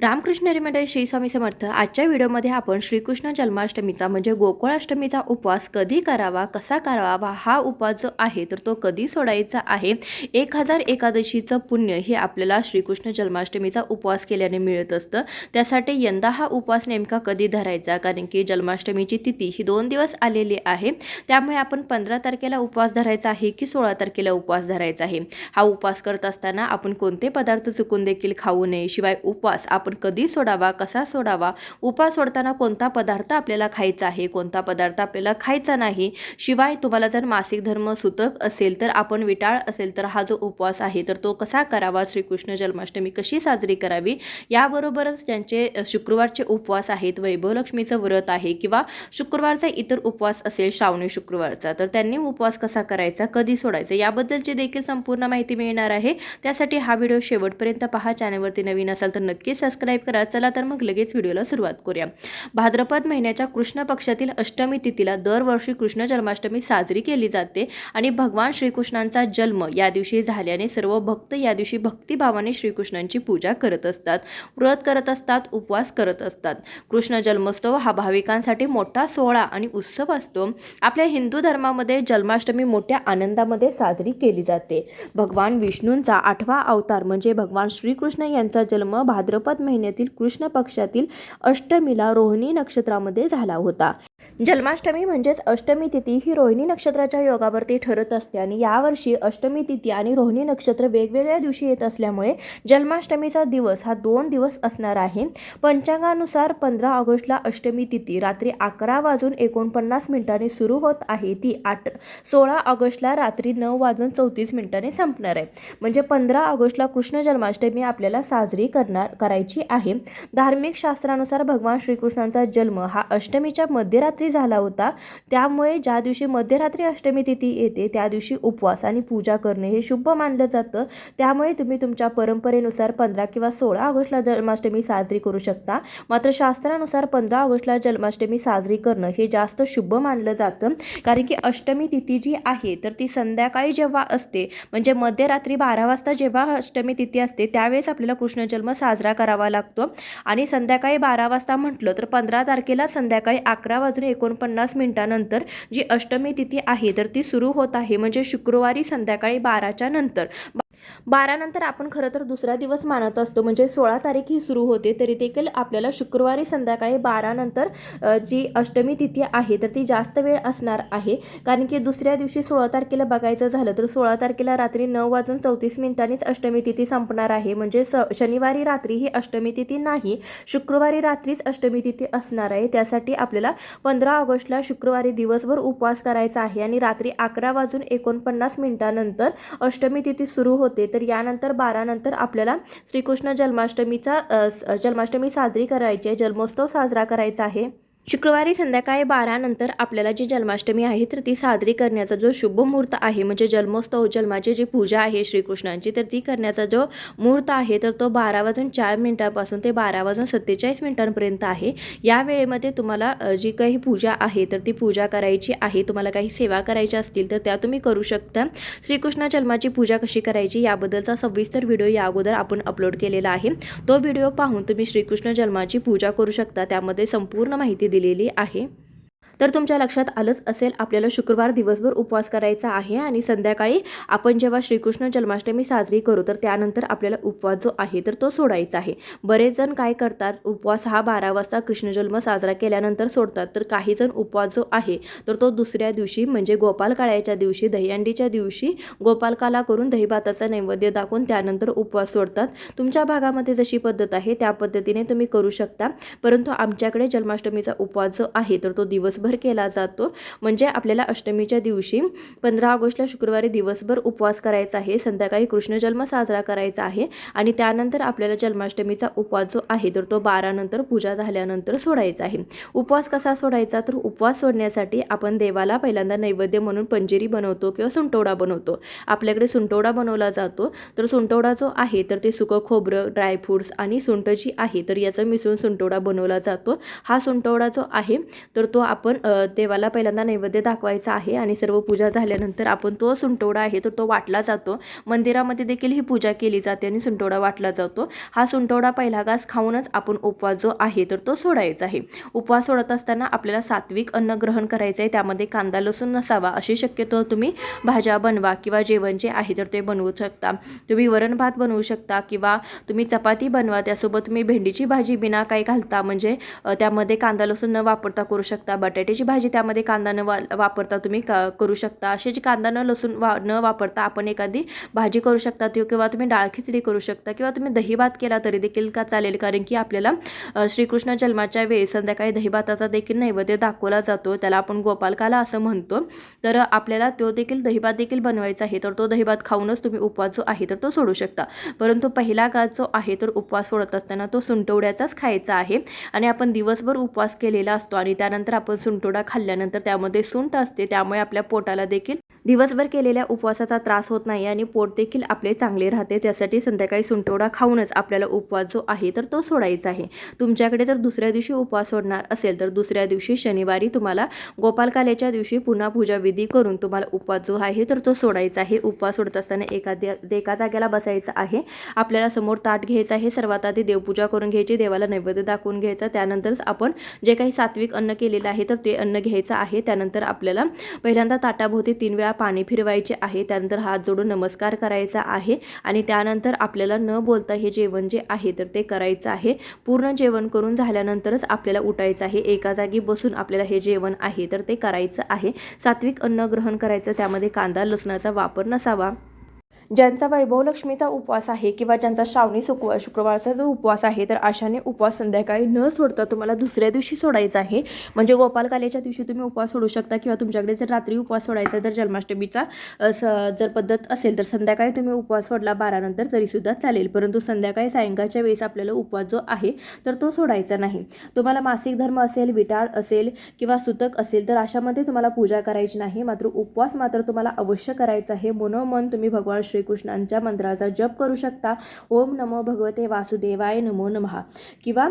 रामकृष्ण हरी श्री स्वामी समर्थ. आजच्या व्हिडिओमध्ये आपण श्रीकृष्ण जन्माष्टमीचा म्हणजे गोकुळाष्टमीचा उपवास कधी करावा कसा करावा हा उपवास जो आहे तर तो कधी सोडायचा आहे? एक हजार एकादशीचं पुण्य हे आपल्याला श्रीकृष्ण जन्माष्टमीचा उपवास केल्याने मिळत असतं. त्यासाठी यंदा हा उपवास नेमका कधी धरायचा? कारण की जन्माष्टमीची तिथी ही दोन दिवस आलेली आहे. त्यामुळे आपण पंधरा तारखेला उपवास धरायचा आहे की सोळा तारखेला उपवास धरायचा आहे? हा उपवास करत असताना आपण कोणते पदार्थ चुकून देखील खाऊ नये? शिवाय उपवास आपण आपण कधी सोडावा कसा सोडावा उपास सोडताना कोणता पदार्थ आपल्याला खायचा आहे कोणता पदार्थ आपल्याला खायचा नाही शिवाय तुम्हाला जर मासिक धर्म सुतक असेल तर आपण विटाळ असेल तर हा जो उपवास आहे तर तो कसा करावा श्रीकृष्ण जन्माष्टमी कशी साजरी करावी याबरोबरच ज्यांचे शुक्रवारचे उपवास आहेत वैभवलक्ष्मीचं व्रत आहे किंवा शुक्रवारचा इतर उपवास असेल श्रावणी शुक्रवारचा तर त्यांनी उपवास कसा करायचा कधी सोडायचा याबद्दलची देखील संपूर्ण माहिती मिळणार आहे. त्यासाठी हा व्हिडिओ शेवटपर्यंत पहा. चॅनलवरती नवीन असाल तर नक्कीच सबस्क्राईब करा. चला तर मग लगेच व्हिडिओला सुरुवात करूया. भाद्रपद महिन्याच्या कृष्ण पक्षातील अष्टमी तिथीला दरवर्षी कृष्ण जन्माष्टमी साजरी केली जाते आणि भगवान श्रीकृष्णांचा जन्म या दिवशी झाल्याने सर्व भक्त या दिवशी भक्तिभावाने श्रीकृष्णांची पूजा करत असतात. व्रत करत असतात उपवास करत असतात. कृष्ण जन्मोत्सव हा भाविकांसाठी मोठा सोहळा आणि उत्सव असतो. आपल्या हिंदू धर्मामध्ये जन्माष्टमी मोठ्या आनंदामध्ये साजरी केली जाते. भगवान विष्णूंचा आठवा अवतार म्हणजे भगवान श्रीकृष्ण यांचा जन्म भाद्रपद महिन्यातील कृष्ण पक्षातील अष्टमीला रोहिणी नक्षत्रामध्ये झाला होता. जन्माष्टमी म्हणजेच अष्टमी तिथी ही रोहिणी नक्षत्राच्या योगावरती ठरत असते आणि यावर्षी अष्टमी तिथी आणि रोहिणी नक्षत्र वेगवेगळ्या दिवशी येत असल्यामुळे जन्माष्टमीचा दिवस हा दोन दिवस असणार आहे. पंचांगानुसार पंधरा ऑगस्टला अष्टमी तिथी रात्री अकरा वाजून एकोणपन्नास मिनिटांनी सुरू होत आहे. ती आठ सोळा ऑगस्टला रात्री नऊ वाजून चौतीस मिनिटांनी संपणार आहे. म्हणजे पंधरा ऑगस्टला कृष्ण जन्माष्टमी आपल्याला साजरी करणार करायची आहे. धार्मिक शास्त्रानुसार भगवान श्रीकृष्णांचा जन्म हा अष्टमीच्या मध्यरात्री झाला होता. त्यामुळे ज्या दिवशी मध्यरात्री अष्टमी तिथी येते त्या दिवशी उपवास आणि पूजा करणे हे शुभ मानलं जातं. त्यामुळे तुम्ही तुमच्या परंपरेनुसार पंधरा किंवा सोळा ऑगस्टला जन्माष्टमी साजरी करू शकता. मात्र शास्त्रानुसार पंधरा ऑगस्टला जन्माष्टमी साजरी करणं हे जास्त शुभ मानलं जातं. कारण की अष्टमी तिथी जी आहे तर ती संध्याकाळी जेव्हा असते म्हणजे मध्यरात्री बारा वाजता जेव्हा अष्टमी तिथी असते त्यावेळेस आपल्याला कृष्णजन्म साजरा करावा लागतो. आणि संध्याकाळी बारा वाजता म्हटलं तर पंधरा तारखेला संध्याकाळी अकरा वाजून एकोणपन्नास मिनिटानंतर जी अष्टमी तिथी आहे तर ती सुरू होत आहे. म्हणजे शुक्रवारी संध्याकाळी बाराच्या नंतर. बारानंतर आपण खरं तर दुसरा दिवस मानत असतो. म्हणजे सोळा तारीख ही सुरू होते तरी देखील आपल्याला शुक्रवारी संध्याकाळी बारानंतर जी अष्टमी तिथी आहे तर ती जास्त वेळ असणार आहे. कारण की दुसऱ्या दिवशी सोळा तारखेला बघायचं झालं तर सोळा तारखेला रात्री नऊ वाजून चौतीस मिनिटांनीच अष्टमी तिथी संपणार आहे. म्हणजे स शनिवारी रात्री ही अष्टमी तिथी नाही शुक्रवारी रात्रीच अष्टमी तिथी असणार आहे. त्यासाठी आपल्याला पंधरा ऑगस्टला शुक्रवारी दिवसभर उपवास करायचा आहे. आणि रात्री अकरा वाजून एकोणपन्नास मिनिटानंतर अष्टमी तिथी सुरू होते. होते. तर यानंतर बारानंतर आपल्याला श्रीकृष्ण जन्माष्टमीचा जन्माष्टमी साजरी करायची आहे. जन्मोत्सव साजरा करायचा आहे. शुक्रवारी संध्याकाळी बारानंतर आपल्याला जी जन्माष्टमी आहे तर ती साजरी करण्याचा जो शुभ मुहूर्त आहे म्हणजे जन्मोत्सव जन्माची जी पूजा आहे श्रीकृष्णांची तर ती करण्याचा जो मुहूर्त आहे तर तो बारा वाजून चार मिनिटांपासून ते बारा वाजून सत्तेचाळीस मिनिटांपर्यंत आहे. या वेळेमध्ये तुम्हाला जी काही पूजा आहे तर ती पूजा करायची आहे तुम्हाला काही सेवा करायच्या असतील तर त्या तुम्ही करू शकता. श्रीकृष्ण जन्माची पूजा कशी करायची याबद्दलचा सविस्तर व्हिडिओ या अगोदर आपण अपलोड केलेला आहे. तो व्हिडिओ पाहून तुम्ही श्रीकृष्ण जन्माची पूजा करू शकता त्यामध्ये संपूर्ण माहिती दिलेली आहे. तर तुमच्या लक्षात आलंच असेल आपल्याला शुक्रवार दिवसभर उपवास करायचा आहे आणि संध्याकाळी आपण जेव्हा श्रीकृष्ण जन्माष्टमी साजरी करू तर त्यानंतर आपल्याला उपवास जो आहे तर तो सोडायचा आहे. बरेच जण काय करतात उपवास हा बारा वाजता कृष्णजन्म साजरा केल्यानंतर सोडतात तर काही जण उपवास जो आहे तर तो दुसऱ्या दिवशी म्हणजे गोपाल काळ्याच्या दिवशी दहीहंडीच्या दिवशी गोपालकाला करून दहीभाताचा नैवेद्य दाखवून त्यानंतर उपवास सोडतात. तुमच्या भागामध्ये जशी पद्धत आहे त्या पद्धतीने तुम्ही करू शकता. परंतु आमच्याकडे जन्माष्टमीचा उपवास जो आहे तर तो दिवसभर दिवसभर केला जातो. म्हणजे आपल्याला अष्टमीच्या दिवशी पंधरा ऑगस्टला शुक्रवारी दिवसभर उपवास करायचा आहे. संध्याकाळी कृष्ण जन्म साजरा करायचा आहे आणि त्यानंतर आपल्याला जन्माष्टमीचा उपवास जो आहे तर तो बारानंतर पूजा झाल्यानंतर सोडायचा आहे. उपवास कसा सोडायचा? तर उपवास सोडण्यासाठी आपण देवाला पहिल्यांदा नैवेद्य म्हणून पंजेरी बनवतो किंवा सुंटोडा बनवतो. आपल्याकडे सुंटोडा बनवला जातो. तर सुंटोडा जो आहे तर ते सुकं खोबरं ड्रायफ्रूट्स आणि सुंट जी आहे तर याचं मिसळून सुंटोडा बनवला जातो. हा सुंटोडा जो आहे तर तो आपण आपण देवाला पहिल्यांदा नैवेद्य दाखवायचा आहे आणि सर्व पूजा झाल्यानंतर आपण तो सुंटोडा आहे तर तो वाटला जातो. मंदिरामध्ये देखील ही पूजा केली जाते आणि सुंटोडा वाटला जातो. हा सुंटोडा पहिला घास खाऊनच आपण उपवास जो आहे तर तो सोडायचा आहे. उपवास सोडत असताना आपल्याला सात्विक अन्न ग्रहण करायचं आहे. त्यामध्ये कांदा लसूण नसावा अशी शक्यतो तुम्ही भाज्या बनवा किंवा जेवण जे आहे तर ते बनवू शकता. तुम्ही वरण भात बनवू शकता किंवा तुम्ही चपाती बनवा. त्यासोबत तुम्ही भेंडीची भाजी बिना काही घालता म्हणजे त्यामध्ये कांदा लसूण न वापरता करू शकता. बटाटे बटाट्याची भाजी त्यामध्ये कांदा न वा वापरता तुम्ही क करू शकता. असे जे कांदा न लसूण वा न वापरता आपण एखादी भाजी करू शकता ती- किंवा तुम्ही डाळ खिचडी करू शकता किंवा तुम्ही दहीभात केला तरी देखील का चालेल? कारण की आपल्याला श्रीकृष्ण जन्माच्या वेळी संध्याकाळी दहीभाताचा देखील नैवेद्य दाखवला जातो. त्याला आपण गोपालकाला असं म्हणतो. तर आपल्याला तो देखील दहीभात देखील बनवायचा आहे. तर तो दहीभात खाऊनच तुम्ही उपवास जो आहे तर तो सोडू शकता. परंतु पहिला घास जो आहे तर उपवास सोडत असताना तो सुंटवड्याचाच खायचा आहे. आणि आपण दिवसभर उपवास केलेला असतो आणि त्यानंतर आपण सुंटवडा खाल्ल्यानंतर त्यामध्ये सुंट असते त्यामुळे आपल्या पोटाला देखील दिवसभर केलेल्या उपवासाचा त्रास होत नाही आणि पोट देखील आपले चांगले राहते. त्यासाठी संध्याकाळी सुंठवडा खाऊनच आपल्याला उपवास जो आहे तर तो सोडायचा आहे. तुमच्याकडे जर दुसऱ्या दिवशी उपवास सोडणार असेल तर दुसऱ्या दिवशी शनिवारी तुम्हाला गोपालकाल्याच्या दिवशी पुन्हा पूजा विधी करून तुम्हाला उपवास जो आहे तर तो सोडायचा आहे. उपवास सोडत असताना एखाद्या एका जागेला बसायचं आहे. आपल्याला समोर ताट घ्यायचं आहे. सर्वात आधी देवपूजा करून घ्यायची देवाला नैवेद्य दाखवून घ्यायचा. त्यानंतरच आपण जे काही सात्विक अन्न केलेलं आहे तर ते अन्न घ्यायचं आहे. त्यानंतर आपल्याला पहिल्यांदा ताटाभोवती तीन वेळा पाणी फिरवायचे आहे त्यानंतर हात जोडून नमस्कार करायचा आहे आणि त्यानंतर आपल्याला न बोलता हे जेवण जे आहे तर ते करायचं आहे. पूर्ण जेवण करून झाल्यानंतरच आपल्याला उठायचं आहे. एका जागी बसून आपल्याला हे जेवण आहे तर ते करायचं आहे. सात्विक अन्न ग्रहण करायचं त्यामध्ये कांदा लसणाचा वापर नसावा. ज्यांचा वैभव लक्ष्मीचा उपवास आहे किंवा ज्यांचा श्रावणी सुकवा शुक्रवारचा जो उपवास आहे तर अशाने उपवास संध्याकाळी न सोडता तुम्हाला दुसऱ्या दिवशी सोडायचा आहे. म्हणजे गोपालकालेच्या दिवशी तुम्ही उपवास सोडू शकता किंवा तुमच्याकडे जर रात्री उपवास सोडायचा जर जन्माष्टमीचा स जर पद्धत असेल तर संध्याकाळी तुम्ही उपवास सोडला बारानंतर तरीसुद्धा चालेल. परंतु संध्याकाळी सायंकाळच्या वेळेस आपल्याला उपवास जो आहे तर तो सोडायचा नाही. तुम्हाला मासिक धर्म असेल विटाळ असेल किंवा सुतक असेल तर अशामध्ये तुम्हाला पूजा करायची नाही. मात्र उपवास मात्र तुम्हाला अवश्य करायचा आहे. मनोमन तुम्ही भगवान श्रीकृष्णांच्या मंत्राचा जप करू शकता. ओम नमो भगवते वासुदेवाय नमो नमः किंवा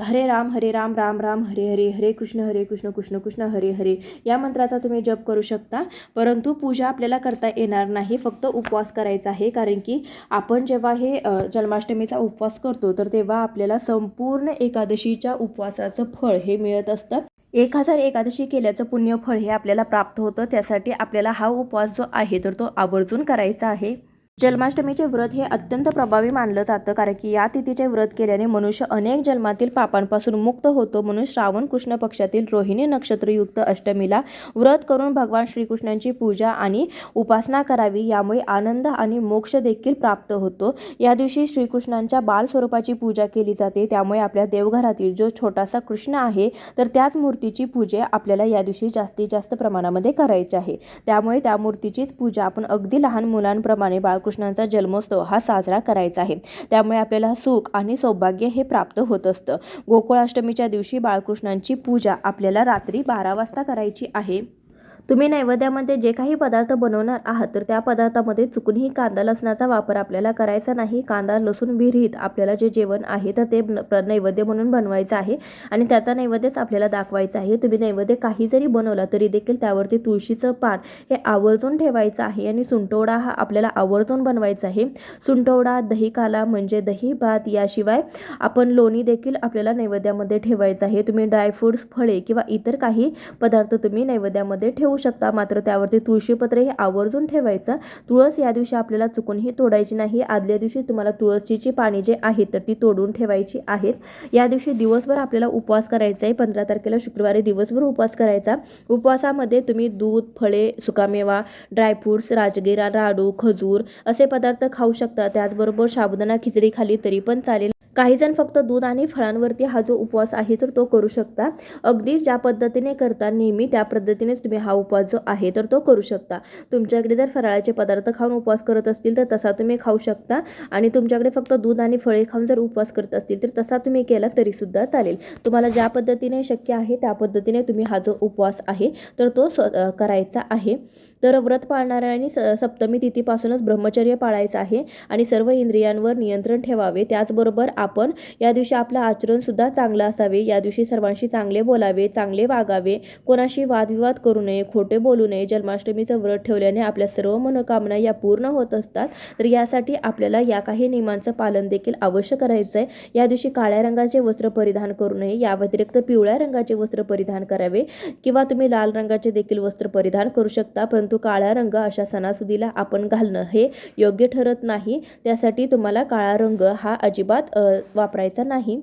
हरे राम हरे राम राम राम हरे हरे हरे कृष्ण हरे कृष्ण कृष्ण कृष्ण हरे हरे. या मंत्राचा तुम्ही जप करू शकता. परंतु पूजा आपल्याला करता येणार नाही. फक्त उपवास करायचा आहे. कारण की आपण जेव्हा हे जन्माष्टमीचा उपवास करतो तर तेव्हा आपल्याला संपूर्ण एकादशीच्या उपवासाचं फळ हे मिळत असतं. एक हजार एकादशी केल्याचं पुण्यफळ हे आपल्याला प्राप्त होतं त्यासाठी आपल्याला हा उपवास जो आहे तर तो आवर्जून करायचा आहे. जन्माष्टमीचे व्रत हे अत्यंत प्रभावी मानलं जातं कारण की या तिथीचे व्रत केल्याने मनुष्य अनेक जन्मातील पापांपासून मुक्त होतो म्हणून श्रावण कृष्ण पक्षातील रोहिणी नक्षत्रयुक्त अष्टमीला व्रत करून भगवान श्रीकृष्णांची पूजा आणि उपासना करावी यामुळे आनंद आणि मोक्ष देखील प्राप्त होतो. या दिवशी श्रीकृष्णांच्या बालस्वरूपाची पूजा केली जाते त्यामुळे आपल्या देवघरातील जो छोटासा कृष्ण आहे तर त्याच मूर्तीची पूजा आपल्याला या दिवशी जास्तीत जास्त प्रमाणामध्ये करायची आहे. त्यामुळे त्या मूर्तीचीच पूजा आपण अगदी लहान मुलांप्रमाणे बाळ बाळकृष्णांचा जन्मोत्सव हा साजरा करायचा आहे. त्यामुळे आपल्याला सुख आणि सौभाग्य हे प्राप्त होत असतं. गोकुळाष्टमीच्या दिवशी बाळकृष्णांची पूजा आपल्याला रात्री बारा वाजता करायची आहे. तुम्ही नैवेद्यामध्ये जे काही पदार्थ बनवणार आहात तर त्या पदार्थामध्ये चुकूनही कांदा लसणाचा वापर आपल्याला करायचा नाही. कांदा लसूण विरहित आपल्याला जे जेवण आहे तर ते नैवेद्य म्हणून बनवायचं आहे आणि त्याचा नैवेद्यच आपल्याला दाखवायचा आहे. तुम्ही नैवेद्य काही जरी बनवला तरी देखील त्यावरती तुळशीचं पान हे आवर्जून ठेवायचं आहे आणि सुंटवडा हा आपल्याला आवर्जून बनवायचा आहे. सुंटवडा दही काला म्हणजे दही भात याशिवाय आपण लोणी देखील आपल्याला नैवेद्यामध्ये ठेवायचं आहे. तुम्ही ड्रायफ्रुट्स फळे किंवा इतर काही पदार्थ तुम्ही नैवेद्यामध्ये ठेवू शकता. मात्र त्यावरती तुळशीपत्र हे आवर्जून ठेवायचं. तुळस या दिवशी आपल्याला चुकूनही तोडायची नाही. आदल्या दिवशी तुम्हाला तुळशीची पाणी जे आहेत तर ती तोडून ठेवायची आहेत. या दिवशी दिवसभर आपल्याला उपवास करायचा आहे पंधरा तारखेला शुक्रवारी दिवसभर उपवास करायचा. उपवासामध्ये तुम्ही दूध फळे सुकामेवा ड्रायफ्रुट्स राजगिरा लाडू खजूर असे पदार्थ खाऊ शकता. त्याचबरोबर साबुदाणा खिचडी खाली तरी पण चालेल. काहीजण फक्त दूध आणि फळांवरती हा जो उपवास आहे तर तो करू शकता. अगदी ज्या पद्धतीने करता नेहमी त्या पद्धतीनेच तुम्ही हा उपवास जो आहे तर तो करू शकता. तुमच्याकडे जर फराळाचे पदार्थ खाऊन उपवास करत असतील तर तसा तुम्ही खाऊ शकता. आणि तुमच्याकडे फक्त दूध आणि फळे खाऊन जर उपवास करत असतील तर तसा तुम्ही केला तरीसुद्धा चालेल. तुम्हाला ज्या पद्धतीने शक्य आहे त्या पद्धतीने तुम्ही हा जो उपवास आहे तर तो स करायचा आहे. तर व्रत पाळणाऱ्यांनी स सप्तमी तिथीपासूनच ब्रह्मचर्य पाळायचं आहे आणि सर्व इंद्रियांवर नियंत्रण ठेवावे. त्याचबरोबर आपण या दिवशी आपलं आचरणसुद्धा चांगलं असावे. या दिवशी सर्वांशी चांगले बोलावे चांगले वागावे. कोणाशी वादविवाद करू नये खोटे बोलू नये. जन्माष्टमीचं व्रत ठेवल्याने आपल्या सर्व मनोकामना या पूर्ण होत असतात. तर यासाठी आपल्याला या काही नियमांचं पालन देखील अवश्य करायचं आहे या दिवशी काळ्या रंगाचे वस्त्र परिधान करू नये. या व्यतिरिक्त पिवळ्या रंगाचे वस्त्र परिधान करावे. किंवा तुम्ही लाल रंगाचे देखील वस्त्र परिधान करू शकता. परंतु काळा रंग अशा सणासुदीला आपण घालणं हे योग्य ठरत नाही. त्यासाठी तुम्हाला काळा रंग हा अजिबात वापरायचा नाही.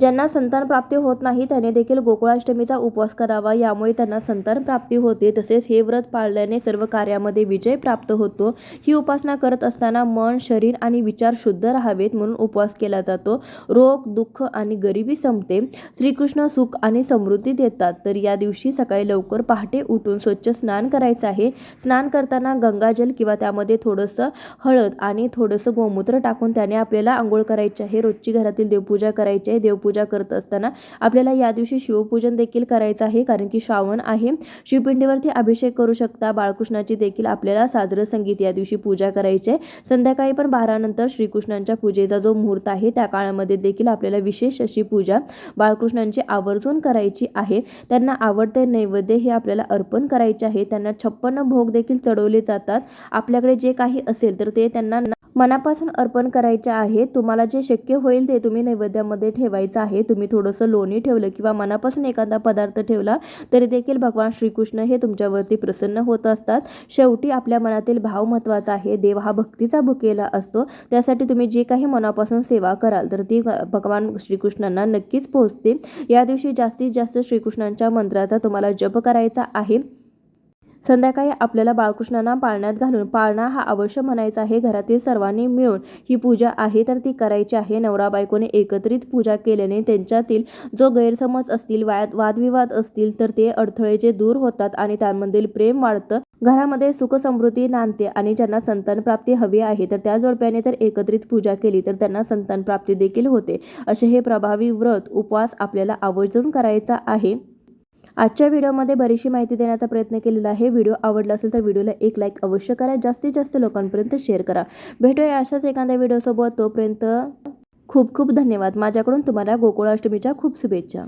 ज्यांना संतान प्राप्ती होत नाही त्याने देखील गोकुळाष्टमीचा उपवास करावा. यामुळे त्यांना संतान प्राप्ती होते. तसेच हे व्रत पाळल्याने सर्व कार्यामध्ये विजय प्राप्त होतो. ही उपासना करत असताना मन शरीर आणि विचार शुद्ध राहावेत म्हणून उपवास केला जातो. रोग दुःख आणि गरिबी संपते. श्रीकृष्ण सुख आणि समृद्धी देतात. तर या दिवशी सकाळी लवकर पहाटे उठून स्वच्छ स्नान करायचं आहे. स्नान करताना गंगाजल किंवा त्यामध्ये थोडंसं हळद आणि थोडंसं गोमूत्र टाकून त्याने आपल्याला आंघोळ करायची आहे. रोजची घरातील देवपूजा करायची आहे. देवपूजा करत असताना आपल्याला या दिवशी शिवपूजन देखील करायचं आहे कारण की श्रावण आहे. शिवपिंडीवरती अभिषेक करू शकता. बाळकृष्णाची देखील आपल्याला साजरं संगीत या दिवशी पूजा करायची आहे. संध्याकाळी पण बारानंतर श्रीकृष्णांच्या पूजेचा जो मुहूर्त आहे त्या काळामध्ये देखील आपल्याला विशेष अशी पूजा बाळकृष्णांची आवर्जून करायची आहे. त्यांना आवडते नैवेद्य हे आपल्याला अर्पण करायचे आहे. त्यांना छप्पन्न भोग देखील चढवले जातात. आपल्याकडे जे काही असेल तर ते त्यांना मनापासून अर्पण करायचे आहे. तुम्हाला जे शक्य होईल ते तुम्ही नैवेद्यामध्ये ठेवायचं आहे. तुम्ही थोडंसं लोणी ठेवलं किंवा मनापासून एखादा पदार्थ ठेवला तरी देखील भगवान श्रीकृष्ण हे तुमच्यावरती प्रसन्न होत असतात. शेवटी आपल्या मनातील भाव महत्त्वाचा आहे. देव हा भक्तीचा भुकेला असतो. त्यासाठी तुम्ही जे काही मनापासून सेवा कराल तर ती भगवान श्रीकृष्णांना नक्कीच पोहोचते. या दिवशी जास्तीत जास्त श्रीकृष्णांच्या मंत्राचा तुम्हाला जप करायचा आहे. संध्याकाळी आपल्याला बाळकृष्णांना पाळण्यात घालून पाळणा हा अवश्य म्हणायचा आहे. घरातील सर्वांनी मिळून ही पूजा आहे तर ती करायची आहे. नवरा बायकोने एकत्रित पूजा केल्याने त्यांच्यातील जो गैरसमज असतील वाद वादविवाद असतील तर ते अडथळे जे दूर होतात आणि त्यामधील प्रेम वाढतं. घरामध्ये सुखसमृद्धी नांदते आणि ज्यांना संतान प्राप्ती हवी आहे तर त्या जोडप्याने जर एकत्रित पूजा केली तर त्यांना संतान प्राप्ती देखील होते. असे हे प्रभावी व्रत उपवास आपल्याला आवर्जून करायचा आहे. आजच्या व्हिडिओमध्ये बरीचशी माहिती देण्याचा प्रयत्न केलेला आहे. व्हिडिओ आवडला असेल तर व्हिडिओला एक लाईक अवश्य करा. जास्तीत जास्त लोकांपर्यंत शेअर करा. भेटूया अशाच एखाद्या व्हिडिओसोबत तोपर्यंत खूप खूप धन्यवाद. माझ्याकडून तुम्हाला गोकुळाष्टमीच्या खूप शुभेच्छा.